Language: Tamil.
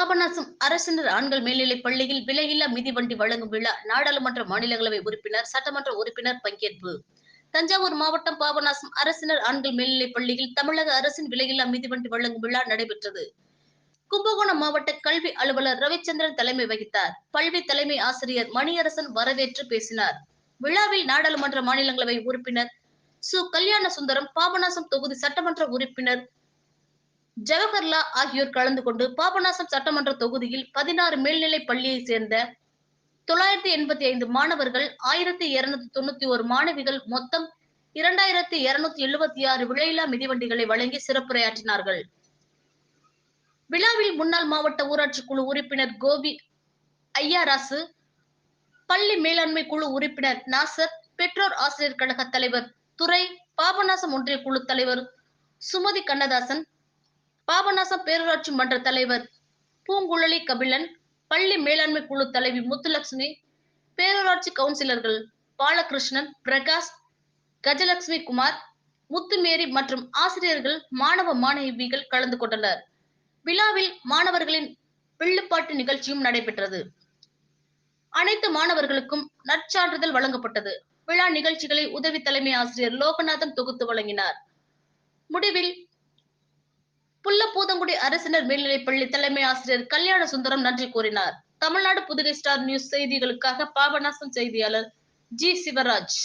பாபநாசம் அரசினர் ஆண்கள் மேல்நிலைப் பள்ளியில் விலையில்லா மிதிவண்டி வழங்கும் விழா நாடாளுமன்ற மாநிலங்களவை உறுப்பினர் சட்டமன்ற உறுப்பினர் பங்கேற்பு. தஞ்சாவூர் மாவட்டம் பாபநாசம் அரசினர் ஆண்கள் மேல்நிலைப் பள்ளியில் தமிழக அரசின் விலையில்லா மிதிவண்டி வழங்கும் விழா நடைபெற்றது. கும்பகோணம் மாவட்ட கல்வி அலுவலர் ரவிச்சந்திரன் தலைமை வகித்தார். பல்வி தலைமை ஆசிரியர் மணியரசன் வரவேற்று பேசினார். விழாவில் நாடாளுமன்ற மாநிலங்களவை உறுப்பினர் சு. கல்யாண சுந்தரம் பாபநாசம் தொகுதி சட்டமன்ற உறுப்பினர் ஜவஹர்லா ஆகியோர் கலந்து கொண்டு பாபநாசம் சட்டமன்ற தொகுதியில் பதினாறு மேல்நிலை பள்ளியை சேர்ந்த தொள்ளாயிரத்தி எண்பத்தி ஐந்து மாணவர்கள் ஆயிரத்தி இருநூத்தி தொண்ணூத்தி ஒரு மாணவிகள் மொத்தம் இரண்டாயிரத்தி இருநூத்தி எழுபத்தி ஆறு விலையில்லா மிதிவண்டிகளை வழங்கி சிறப்புரையாற்றினார்கள். விழாவில் முன்னாள் மாவட்ட ஊராட்சி குழு உறுப்பினர் கோபி ஐயாராசு பள்ளி மேலாண்மை குழு உறுப்பினர் நாசர் பெற்றோர் ஆசிரியர் கழக தலைவர் துறை பாபநாசம் ஒன்றிய குழு தலைவர் சுமதி கண்ணதாசன் பாபநாசம் பேரூராட்சி மன்ற தலைவர் பூங்குழலி கபிலன் பள்ளி மேலாண்மை குழு தலைவி முத்துலட்சுமி பேரூராட்சி கவுன்சிலர்கள் பாலகிருஷ்ணன் பிரகாஷ் கஜலட்சுமி குமார் முத்துமேரி மற்றும் ஆசிரியர்கள் மாணவ மாணவிகள் கலந்து கொண்டனர். விழாவில் மாணவர்களின் வில்லுப்பாட்டு நிகழ்ச்சியும் நடைபெற்றது. அனைத்து மாணவர்களுக்கும் நற்சான்றிதழ் வழங்கப்பட்டது. விழா நிகழ்ச்சிகளை உதவி தலைமை ஆசிரியர் லோகநாதன் தொகுத்து வழங்கினார். முடிவில் புல்லப்பூதங்குடி அரசினர் மேல்நிலைப்பள்ளி தலைமை ஆசிரியர் கல்யாண சுந்தரம் நன்றி கூறினார். தமிழ்நாடு புதுகை ஸ்டார் நியூஸ் செய்திகளுக்காக பாபநாசம் செய்தியாளர் ஜி சிவராஜ்.